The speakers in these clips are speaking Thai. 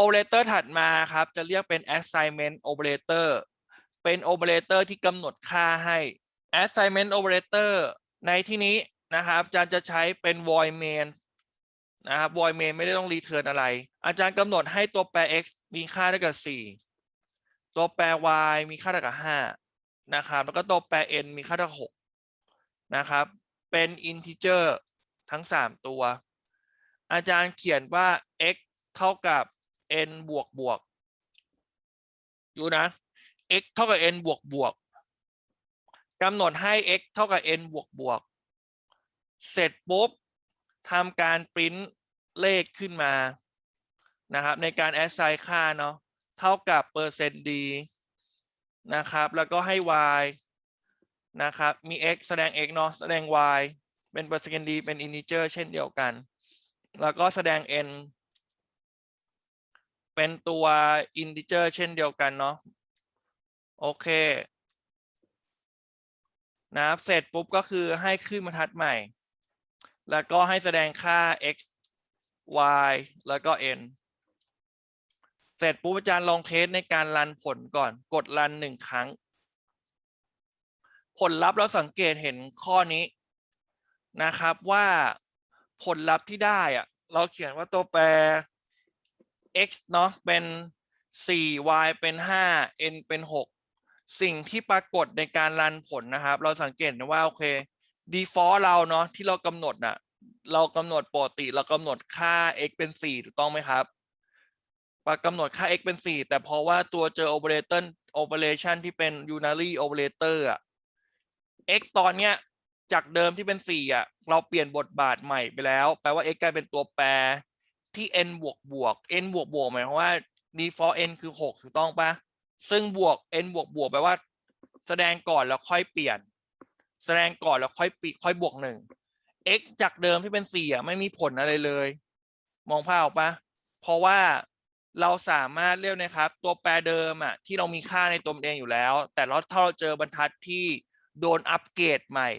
operator ถัดมาครับ จะเรียกเป็น assignment operator เป็น operator ที่กำหนดค่าให้ assignment operator ในที่นี้นะครับอาจารย์จะใช้เป็น void main นะครับ void main ไม่ได้ต้อง return อะไร อาจารย์กำหนดให้ตัวแปร x มีค่าเท่ากับ 4 ตัวแปร y มีค่าเท่ากับ 5 นะครับ แล้วก็ตัวแปร n มีค่าเท่ากับ 6 นะครับ เป็น integer ทั้ง 3 ตัว อาจารย์เขียนว่า x เท่ากับ n บวกบวกดูนะ x เท่ากับ n บวกบวกกำหนดให้ x เท่ากับ n บวกบวก เสร็จปุ๊บทำการปริ้นเลขขึ้นมา นะครับ ในการ assign ค่าเนาะ เท่ากับเปอร์เซ็นต์ d นะครับ แล้วก็ให้ y นะครับ มี x แสดง x เนาะ แสดง y เป็นเปอร์เซ็นต์ d เป็น integer เช่นเดียวกัน แล้วก็แสดง n เป็นตัว integer เช่นเดียวกันเนาะโอเคนะครับเสร็จปุ๊บก็คือให้ขึ้นบรรทัดใหม่ แล้วก็ให้แสดงค่า x y แล้วก็ n เสร็จปุ๊บอาจารย์ลองเทสในการรันผลก่อน กดรันหนึ่งครั้ง ผลลัพธ์เราสังเกตเห็นข้อนี้นะครับว่าผลลัพธ์ที่ได้อะเราเขียนว่าตัวแปร x เนาะเป็น 4 y เป็น 5 n เป็น 6 สิ่งที่ปรากฏในการรันผลนะครับ เราสังเกตนะว่าโอเค default เราเนาะที่เรากำหนดอะเรากำหนดปกติเรากำหนดค่า x เป็น 4 ถูกต้องไหมครับปกำหนดค่า x เป็น 4 แต่เพราะว่าตัวเจอ operator operation ที่เป็น unary operator อะ x ตอนเนี้ยจากเดิมที่เป็น 4 อะ เราเปลี่ยนบทบาทใหม่ไปแล้ว แปลว่า x กลายเป็นตัวแปร ที่ n บวกบวก n บวกบวกหมายความว่า default n คือ 6 ถูกต้องปะซึ่งบวก n บวกบวกแปลว่า แสดงก่อนแล้วค่อยเปลี่ยน แสดงก่อนแล้วค่อยปีค่อยบวกหนึ่ง x จากเดิมที่เป็น4อะไม่มีผลอะไรเลย มองภาพออกปะเพราะว่าเราสามารถเรียกนะครับ ตัวแปรเดิมอะที่เรามีค่าในตัวเองอยู่แล้ว แต่เราถ้าเราเจอบรรทัดที่โดนอัปเกรดใหม่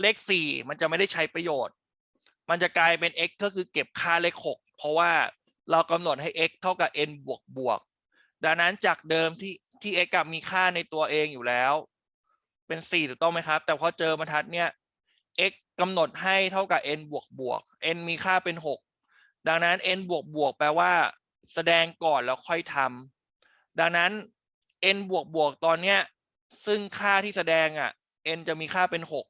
เลข4มันจะไม่ได้ใช้ประโยชน์ มันจะกลายเป็น x ก็คือเก็บค่าเลข6 เพราะว่าเรากำหนดให้ x เท่ากับ n บวกบวก ดังนั้นจากเดิมที่ที่ x กับมีค่าในตัวเองอยู่แล้ว เป็น 4 ถูกต้องไหมครับ แต่พอเจอบรรทัดเนี้ย x กำหนดให้เท่ากับ n บวกบวก n มีค่าเป็น 6 ดังนั้น n บวกบวกแปลว่า แสดงก่อนแล้วค่อยทำดังนั้น n บวกบวกตอนเนี้ยซึ่งค่าที่แสดงอะ n จะมีค่าเป็นหก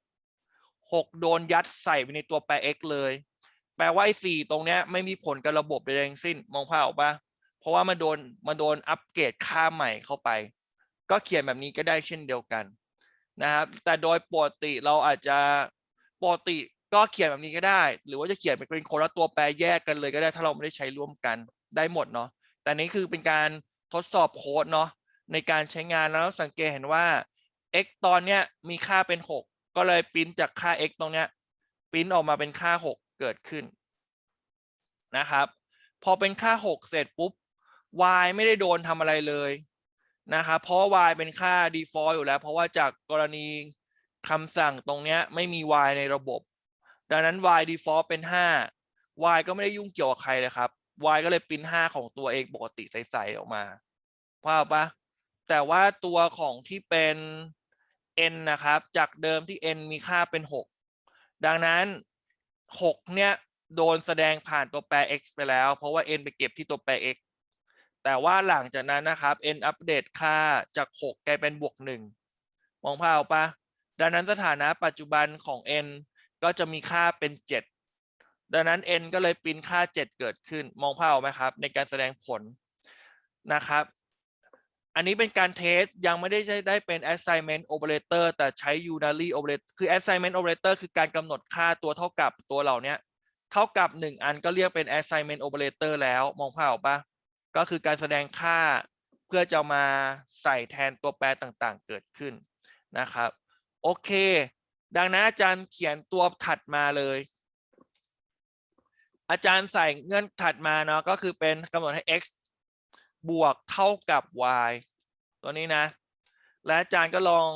หกโดนยัดใส่ไปในตัวแปร x เลย แปลว่าไอ้สี่ตรงเนี้ยไม่มีผลกับระบบใดๆทั้งสิ้นมองภาพออกปะเพราะว่ามันโดนมันโดนอัปเกรดค่าใหม่เข้าไป ก็เขียนแบบนี้ก็ได้เช่นเดียวกันนะครับ แต่โดยปกติเราอาจจะปกติก็เขียนแบบนี้ก็ได้ หรือว่าจะเขียนเป็นคนละตัวแปรแยกกันเลยก็ได้ถ้าเราไม่ได้ใช้ร่วมกันได้หมดเนาะแต่นี้คือเป็นการทดสอบโค้ดเนาะในการใช้งานแล้วสังเกตเห็นว่า x ตอนเนี้ยมีค่าเป็น 6 ก็เลยปริ้นจากค่า x ตรงเนี้ยปริ้นออกมาเป็นค่า 6 เกิดขึ้นนะครับ พอเป็นค่า 6 เสร็จปุ๊บ y ไม่ได้โดนทำอะไรเลยนะครับเพราะ y เป็นค่า default อยู่แล้ว เพราะว่าจากกรณีคำสั่งตรงเนี้ยไม่มี y ในระบบ ดังนั้น y default เป็น 5 y ก็ไม่ได้ยุ่งเกี่ยวกับใครเลยครับ y ก็เลยปริ้น5ของตัวเองปกติใสๆออกมาภาพปะแต่ว่าตัวของที่เป็น n นะครับ จากเดิมที่ n มีค่าเป็น 6 ดังนั้น 6 เนี่ย โดนแสดงผ่านตัวแปร x ไปแล้ว เพราะว่า n ไปเก็บที่ตัวแปร x แต่ว่าหลังจากนั้นนะครับ n อัปเดตค่าจาก 6 กลายเป็นบวก 1 มองภาพออกปะดังนั้นสถานะปัจจุบันของ n ก็จะมีค่าเป็น 7 ดังนั้น n ก็เลยปรินค่า 7 เกิดขึ้น มองภาพออกไหมครับ ในการแสดงผลนะครับ อันนี้เป็นการเทสยังไม่ได้ใช้ได้เป็น assignment operator แต่ใช้ unary operator คือ assignment operator คือการกำหนดค่าตัวเท่ากับตัวเหล่านี้เท่ากับ 1 อันก็เรียกเป็น assignment operator แล้วมองภาพออกปะก็คือการแสดงค่าเพื่อจะมาใส่แทนตัวแปรต่างๆ เกิดขึ้นนะครับ โอเค ดังนั้นอาจารย์เขียนตัวถัดมาเลย อาจารย์ใส่เงื่อนถัดมาเนาะก็คือเป็นกำหนดให้ x บวกเท่ากับ y ตัวนี้นะ และอาจารย์ก็ลอง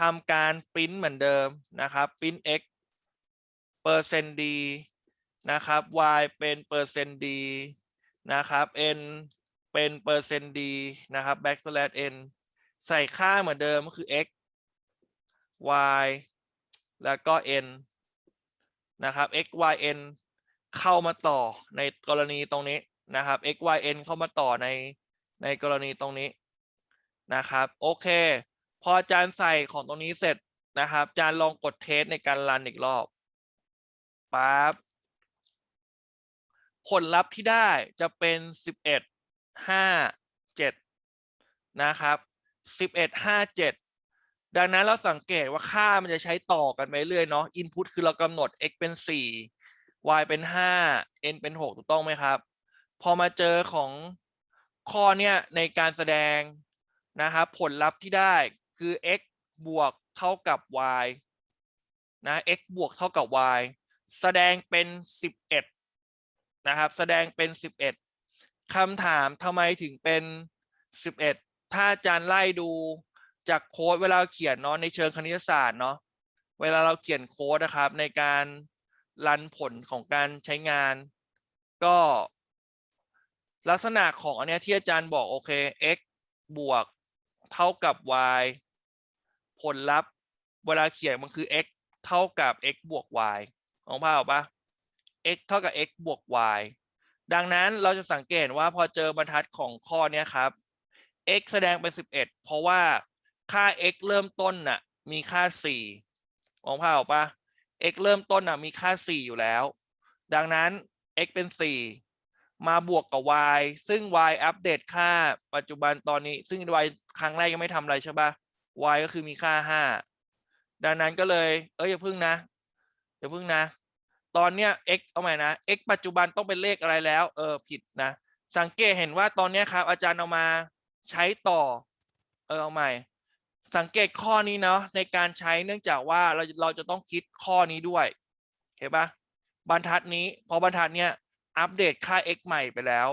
ทำการปริ้นเหมือนเดิมนะครับปริ้น x เปอร์เซนต์ d นะครับ y เป็นเปอร์เซนต์ d นะครับ n เป็นเปอร์เซนต์ d นะครับ backslash n ใส่ค่าเหมือนเดิมก็คือ x y แล้วก็ n นะครับ x y n เข้ามาต่อในกรณีตรงนี้ นะครับ x y n เข้ามาต่อในในกรณีตรงนี้นะครับ โอเค พออาจารย์ใส่ของตรงนี้เสร็จนะครับอาจารย์ลองกดเทสในการรันอีกรอบปั๊บผลลัพธ์ที่ได้จะเป็นสิบเอ็ดห้าเจ็ดนะครับสิบเอ็ดห้าเจ็ดดังนั้นเราสังเกตว่าค่ามันจะใช้ต่อกันไปเรื่อยเนาะ input คือเรากำหนด x เป็นสี่ y เป็นห้า n เป็นหกถูกต้องไหมครับ พอมาเจอของข้อเนี้ยในการแสดงนะครับผลลัพธ์ที่ได้คือ x บวกเท่ากับ y นะ x บวกเท่ากับ y แสดงเป็น 11 นะครับ แสดงเป็น 11คำถามทำไมถึงเป็น 11 ถ้าอาจารย์ไล่ดูจากโค้ดเวลาเขียนเนาะในเชิงคณิตศาสตร์เนาะเวลาเราเขียนโค้ดนะครับในการรันผลของการใช้งาน ก็ ลักษณะของอันเนี้ยที่อาจารย์บอกโอเค x บวกเท่ากับ y ผลลัพธ์เวลาเขียนมันคือ x เท่ากับ x บวก y ของภาพออกปะ x เท่ากับ x บวก y ดังนั้นเราจะสังเกตว่าพอเจอบรรทัดของข้อเนี้ยครับ x แสดงเป็น 11 เพราะว่าค่า x เริ่มต้นน่ะมีค่า4ของภาพออกปะ x เริ่มต้นน่ะมีค่า 4 อยู่แล้ว ดังนั้น x เป็น 4 มาบวกกับ y ซึ่ง y อัปเดตค่าปัจจุบันตอนนี้ ซึ่ง y ครั้งแรกยังไม่ทำอะไรใช่ปะ y ก็คือมีค่า 5 ดังนั้นก็เลย เอ้ยอย่าพึ่งนะอย่าพึ่งนะ ตอนเนี้ย x เอาใหม่นะ x ปัจจุบันต้องเป็นเลขอะไรแล้ว เออผิดนะ สังเกตเห็นว่าตอนเนี้ยครับ อาจารย์เอามาใช้ต่อ เออเอาใหม่ สังเกตข้อนี้เนาะในการใช้เนื่องจากว่าเราเราจะต้องคิดข้อนี้ด้วยเห็นปะบรรทัดนี้ พอบรรทัดเนี้ย อัปเดตค่า x ใหม่ไปแล้ว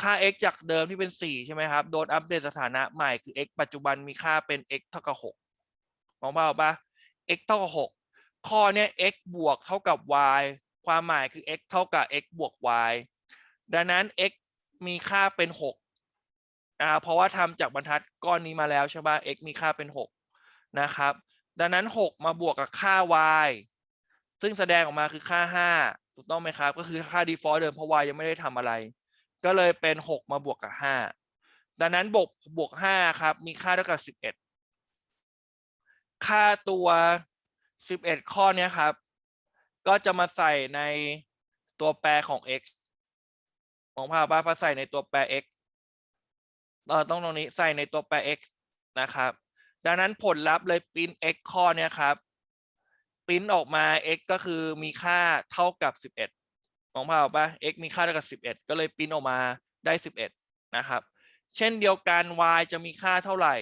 ค่า x จากเดิมที่เป็น 4 ใช่ไหมครับ โดนอัปเดตสถานะใหม่คือ x ปัจจุบันมีค่าเป็น x เท่ากับ6มองเปล่าปะ x เท่ากับ6ข้อเนี้ย x บวกเท่ากับ y ความหมายคือ x เท่ากับ x บวก y ดังนั้น x มีค่าเป็น6อ่าเพราะว่าทำจากบรรทัดก้อนนี้มาแล้วใช่ปะ x มีค่าเป็น 6 นะครับ ดังนั้น 6 มาบวกกับค่า y ซึ่งแสดงออกมาคือค่า 5 ถูกต้องไหมครับ ก็คือค่า default เดิมเพราะ y ยังไม่ได้ทำอะไร ก็เลยเป็น 6 มาบวกกับ 5 ดังนั้นบวกบวก 5 ครับ มีค่าเท่ากับ 11 ค่าตัว 11 ข้อนี้ครับ ก็จะมาใส่ในตัวแปรของ x มองภาพว่าพอใส่ในตัวแปร x เอ่อต้องตรงนี้ใส่ในตัวแปร x นะครับ ดังนั้นผลลัพธ์เลยปริ้น x ข้อนี้ครับ ปริ้นออกมา x ก็คือมีค่าเท่ากับ 11มองภาพปะ x มีค่าเท่ากับ 11 ก็เลยปริ้นออกมาได้ 11 นะครับ เช่นเดียวกัน y จะมีค่าเท่าไหร่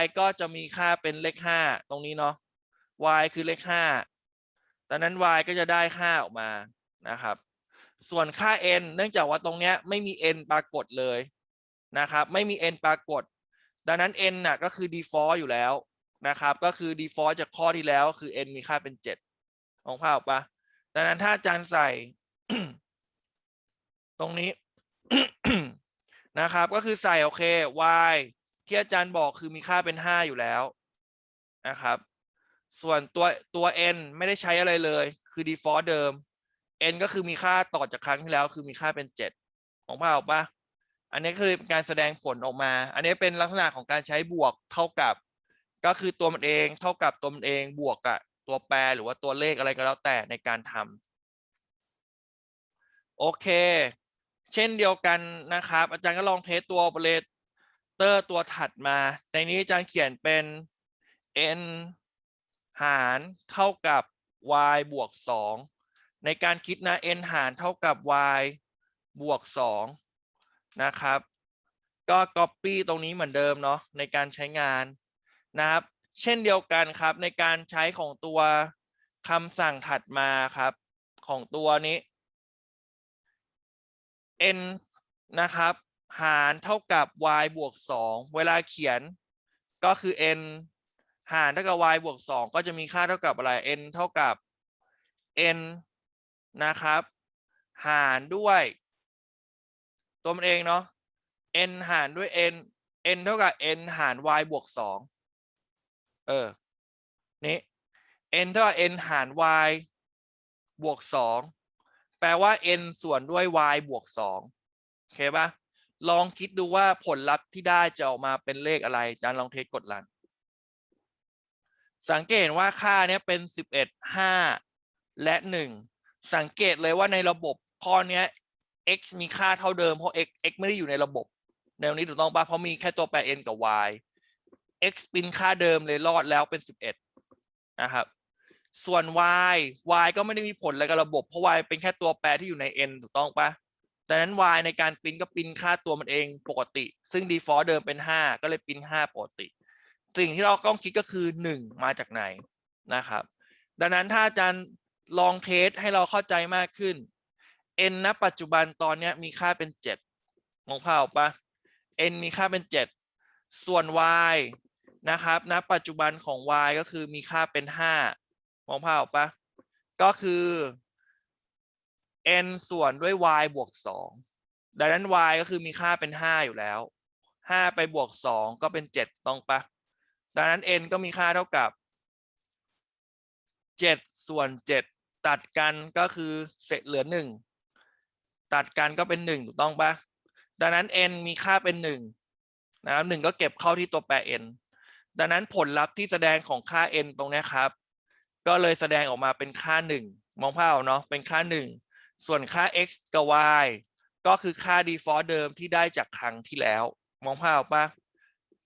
y ก็จะมีค่าเป็นเลข 5 ตรงนี้เนาะ y คือเลข5ดังนั้น y ก็จะได้ค่าออกมานะครับ ส่วนค่า n เนื่องจากว่าตรงเนี้ยไม่มี n ปรากฏเลยนะครับ ไม่มี n ปรากฏ ดังนั้น n น่ะก็คือ default อยู่แล้ว นะครับ ก็คือ default จากข้อที่แล้วคือ n มีค่าเป็น7ของภาพปะดังนั้นถ้าอาจารย์ใส่ ตรงนี้นะครับ ก็คือใส่โอเค y ที่อาจารย์บอกคือมีค่าเป็น 5 อยู่แล้วนะครับ ส่วนตัวตัว n ไม่ได้ใช้อะไรเลย คือ default เดิม n ก็คือมีค่าต่อจากครั้งที่แล้ว คือมีค่าเป็น 7 ของภาพปะอันนี้คือการแสดงผลออกมา อันนี้เป็นลักษณะของการใช้บวกเท่ากับ ก็คือตัวมันเองเท่ากับตัวมันเองบวกกับตัวแปรหรือว่าตัวเลขอะไรก็แล้วแต่ในการทำโอเค เช่นเดียวกันนะครับ อาจารย์ก็ลองเทสตัว o p e r a t o r ตัวถัดมา ในนี้อาจารย์เขียนเป็น n หารเท่ากับ y บวก 2 ในการคิดนะ n หารเท่ากับ y บวก 2 นะครับ ก็ copy ตรงนี้เหมือนเดิมเนาะในการใช้งาน นะครับ เช่นเดียวกันครับในการใช้ของตัวคำสั่งถัดมาครับ ของตัวนี้ n นะครับ หารเท่ากับ y บวก 2 เวลาเขียนก็คือ n หารเท่ากับ y บวก 2 ก็จะมีค่าเท่ากับอะไร n เท่ากับ n นะครับ หารด้วย ตัวมันเองเนาะ n หารด้วย n n เท่ากับ n หาร y บวกสอง เออ นี่ n เท่ากับ n หาร y บวกสองแปลว่า n ส่วนด้วย y บวกสองโอเคปะลองคิดดูว่าผลลัพธ์ที่ได้จะออกมาเป็นเลขอะไรอาจารย์ลองเทสกดรัน สังเกตว่าค่าเนี้ยเป็นสิบเอ็ดห้าและหนึ่งสังเกตเลยว่าในระบบข้อเนี้ย x มีค่าเท่าเดิมเพราะ x x ไม่ได้อยู่ในระบบ แนวนี้ถูกต้องปะเพราะมีแค่ตัวแปร n กับ y x เป็นค่าเดิมเลยรอดแล้วเป็นสิบเอ็ดนะครับ ส่วน y y ก็ไม่ได้มีผลอะไรกับระบบ เพราะ y เป็นแค่ตัวแปรที่อยู่ใน n ถูกต้องปะดังนั้น y ในการปริ้นก็ปริ้นค่าตัวมันเองปกติ ซึ่ง default เดิมเป็น 5 ก็เลยปริ้น5ปกติ สิ่งที่เราต้องคิดก็คือ 1 มาจากไหนนะครับ ดังนั้นถ้าอาจารย์ลองเทสให้เราเข้าใจมากขึ้น n ณปัจจุบันตอนนี้มีค่าเป็น7มองภาพออกปะ n มีค่าเป็น 7 ส่วน y นะครับณปัจจุบันของ y ก็คือมีค่าเป็น 5 มองภาพออกปะก็คือ n ส่วนด้วย y บวก 2 ดังนั้น y ก็คือมีค่าเป็น 5 อยู่แล้ว 5 ไปบวก 2 ก็เป็น 7 ต้องปะดังนั้น n ก็มีค่าเท่ากับ 7 ส่วน 7 ตัดกันก็คือเศษเหลือ 1 ตัดกันก็เป็น 1 ถูกต้องปะดังนั้น n มีค่าเป็น 1 นะครับ1ก็เก็บเข้าที่ตัวแปร n ดังนั้นผลลัพธ์ที่แสดงของค่า n ตรงนี้ครับ ก็เลยแสดงออกมาเป็นค่า 1 มองภาพเอาเนาะเป็นค่า 1 ส่วนค่า x กับ y ก็คือค่า default เดิมที่ได้จากครั้งที่แล้ว มองภาพออกปะ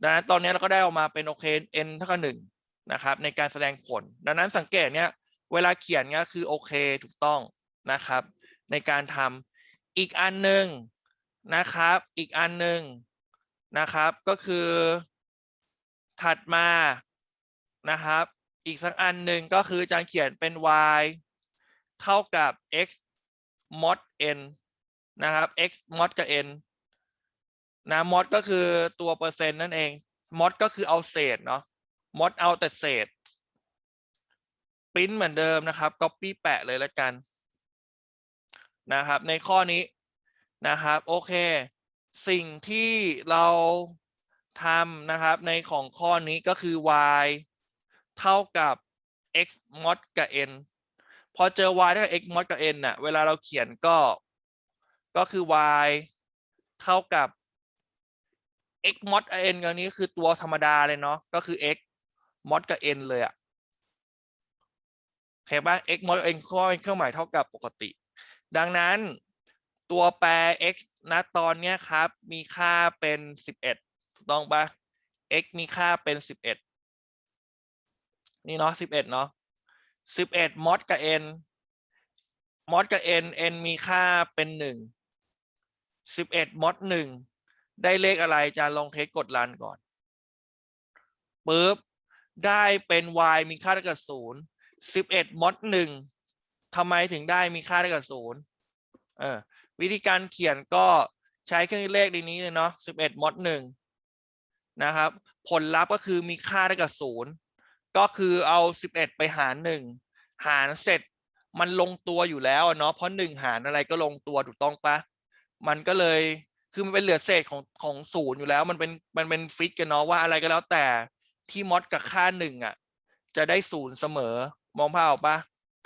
ดังนั้นตอนนี้เราก็ได้ออกมาเป็นโอเค n เท่ากับ1นะครับในการแสดงผล ดังนั้นสังเกตเนี้ยเวลาเขียนเนี้ยคือโอเคถูกต้องนะครับ ในการทำอีกอันหนึ่งนะครับ อีกอันหนึ่งนะครับก็คือ ถัดมานะครับ อีกสักอันหนึ่งก็คืออาจารย์เขียนเป็น y เท่ากับ x mod n นะครับ x mod กับ n นะ mod ก็คือตัวเปอร์เซ็นต์นั่นเอง mod ก็คือเอาเศษเนาะ mod เอาแต่เศษปริ้นเหมือนเดิมนะครับ copy แปะเลยแล้วกัน นะครับ ในข้อนี้นะครับ โอเค สิ่งที่เรา ทำนะครับในของข้อนี้ก็คือ y เท่ากับ x mod กับ n พอเจอ y เท่ากับ x mod กับ n น่ะเวลาเราเขียนก็ก็คือ y เท่ากับ x mod กับ n อันนี้คือตัวธรรมดาเลยเนาะก็คือ x mod กับ n เลยอะโอเคปะ x mod n ก็เป็นเครื่องหมายเท่ากับปกติ ดังนั้นตัวแปร x ณตอนนี้ครับ มีค่าเป็น 11 ต้องปะ x มีค่าเป็นสิบเอ็ดนี่เนาะสิบเอ็ดเนาะสิบเอ็ดมอสกับ n มอสกับ n n มีค่าเป็นหนึ่งสิบเอ็ดมอสหนึ่งได้เลขอะไรจะลองเทสกดลันก่อนปุ๊บได้เป็น y มีค่าเท่ากับศูนย์สิบเอ็ดมอสหนึ่งทำไมถึงได้มีค่าเท่ากับศูนย์เออวิธีการเขียนก็ใช้เครื่องเลขดีนี้เลยเนาะสิบเอ็ดมอสหนึ่ง นะครับ ผลลัพธ์ก็คือมีค่าเท่ากับ0ก็คือเอา 11 ไปหาร 1 หารเสร็จมันลงตัวอยู่แล้วเนาะเพราะ 1 หารอะไรก็ลงตัวถูกต้องปะมันก็เลยคือมันเป็นเหลือเศษของของศูนย์อยู่แล้ว มันเป็นมันเป็นฟิกกันเนาะว่าอะไรก็แล้วแต่ที่มอดกับค่าหนึ่งอะ จะได้ศูนย์เสมอมองภาพออกปะ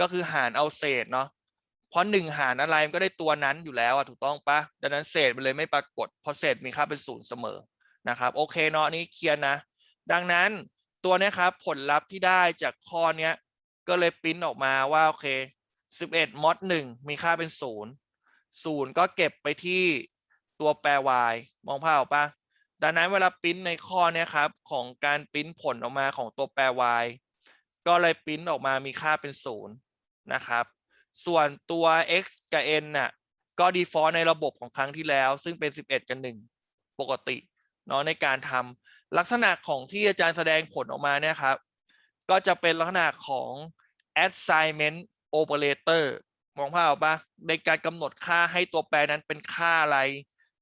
ก็คือหารเอาเศษเนาะเพราะหนึ่งหารอะไรมันก็ได้ตัวนั้นอยู่แล้วอะถูกต้องปะดังนั้นเศษมันเลยไม่ปรากฏเพราะเศษมีค่าเป็นศูนย์เสมอ นะครับโอเคเนาะนี้เคลียร์นะ ดังนั้นตัวเนี้ยครับผลลัพธ์ที่ได้จากข้อเนี้ยก็เลยปริ้นออกมาว่าโอเค 11มอด1มีค่าเป็นศูนย์ศูนย์ก็เก็บไปที่ตัวแปร y มองภาพออกปะดังนั้นเวลาปริ้นในข้อเนี้ยครับของการปริ้นผลออกมาของตัวแปร y ก็เลยปริ้นออกมามีค่าเป็นศูนย์นะครับ ส่วนตัว x กับ n น่ะก็ default ในระบบของครั้งที่แล้ว ซึ่งเป็น 11 กับ 1 ปกติ เนาะในการทำลักษณะของที่อาจารย์แสดงผลออกมาเนี่ยครับ ก็จะเป็นลักษณะของ assignment operator มองภาพออกปะในการกำหนดค่าให้ตัวแปรนั้นเป็นค่าอะไร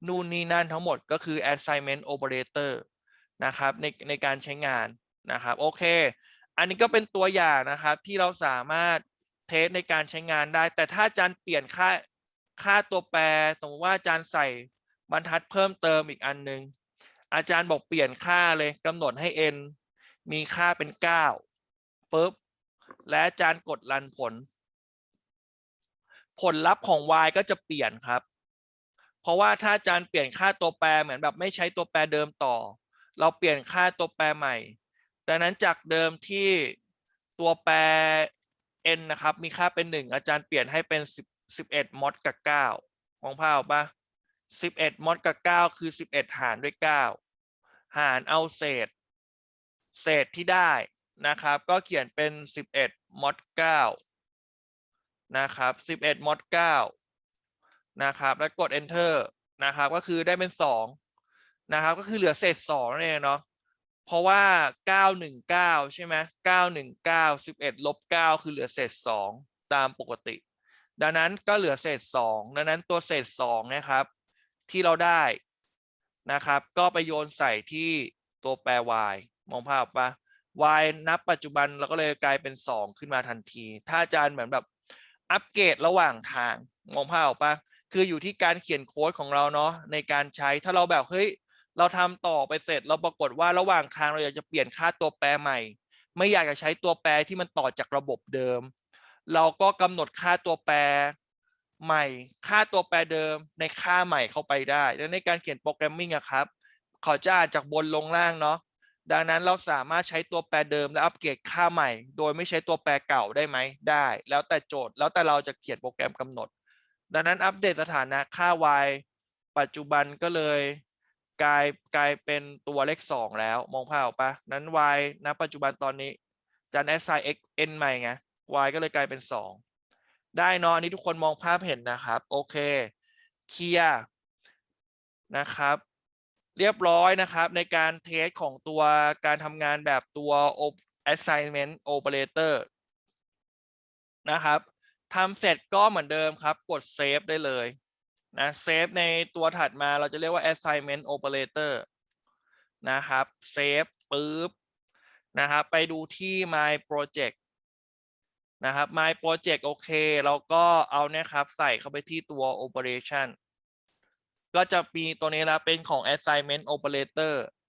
นู่นนี่นั่นทั้งหมดก็คือ assignment operator นะครับในในการใช้งานนะครับโอเค อันนี้ก็เป็นตัวอย่างนะครับที่เราสามารถเทสในการใช้งานได้ แต่ถ้าอาจารย์เปลี่ยนค่าค่าตัวแปร สมมติว่าอาจารย์ใส่บรรทัดเพิ่มเติมอีกอันหนึ่ง อาจารย์บอกเปลี่ยนค่าเลยกำหนดให้ n มีค่าเป็นเก้าปุ๊บ และอาจารย์กดรันผล ผลลัพธ์ของ y ก็จะเปลี่ยนครับ เพราะว่าถ้าอาจารย์เปลี่ยนค่าตัวแปรเหมือนแบบไม่ใช้ตัวแปรเดิมต่อ เราเปลี่ยนค่าตัวแปรใหม่ดังนั้นจากเดิมที่ตัวแปร n นะครับ มีค่าเป็นหนึ่งอาจารย์เปลี่ยนให้เป็นสิบเอ็ดมอดกับเก้ามองภาพออกปะสิบเอ็ดมอดกับเก้าคือสิบเอ็ดหารด้วยเก้า หารเอาเศษ เศษที่ได้นะครับ ก็เขียนเป็นสิบเอ็ดมอดเก้านะครับสิบเอ็ดมอดเก้านะครับแล้วกด enter นะครับ ก็คือได้เป็นสองนะครับ ก็คือเหลือเศษสองนั่นเองเนาะเพราะว่าเก้าหนึ่งเก้าใช่ไหมเก้าหนึ่งเก้าสิบเอ็ดลบเก้าคือเหลือเศษสองตามปกติ ดังนั้นก็เหลือเศษสองดังนั้นตัวเศษสองนะครับ ที่เราได้ นะครับ ก็ไปโยนใส่ที่ตัวแปร y มองภาพปะ y นับปัจจุบันเราก็เลยกลายเป็นสองขึ้นมาทันที ถ้าอาจารย์เหมือนแบบอัปเกรดระหว่างทางมองภาพออกปะคืออยู่ที่การเขียนโค้ดของเราเนาะในการใช้ถ้าเราแบบเฮ้ยเราทำต่อไปเสร็จเราปรากฏว่าระหว่างทางเราอยากจะเปลี่ยนค่าตัวแปรใหม่ ไม่อยากจะใช้ตัวแปรที่มันต่อจากระบบเดิม เราก็กำหนดค่าตัวแปร ใหม่ค่าตัวแปรเดิมในค่าใหม่เข้าไปได้และในการเขียนโปรแกรมมิ่งอะครับเขอจะอ่านจากบนลงล่างเนาะดังนั้นเราสามารถใช้ตัวแปรเดิมและอัปเกรดค่าใหม่ โดยไม่ใช้ตัวแปรเก่าได้ไหมได้ แล้วแต่โจทย์แล้วแต่เราจะเขียนโปรแกรมกำหนด ดังนั้นอัปเดตสถานะค่า y ปัจจุบันก็เลยกลายกลายเป็นตัวเลขสองแล้วมองภาพออกปะนั้น y ณปัจจุบันตอนนี้จะ assign x n ใหม่ไง y ก็เลยกลายเป็นสอง ได้เนอะอันนี้ทุกคนมองภาพเห็นนะครับ โอเคเคลียร์นะครับ เรียบร้อยนะครับ ในการเทสของตัวการทำงานแบบตัว op- assignment operator นะครับทำเสร็จก็เหมือนเดิมครับ กดเซฟได้เลยนะเซฟในตัวถัดมาเราจะเรียกว่า assignment operator นะครับเซฟปุ๊บนะครับ ไปดูที่ my project นะครับ my project โอเคเราก็เอาเนี่ยครับใส่เข้าไปที่ตัว operation ก็จะมีตัวนี้ละเป็นของ assignment operator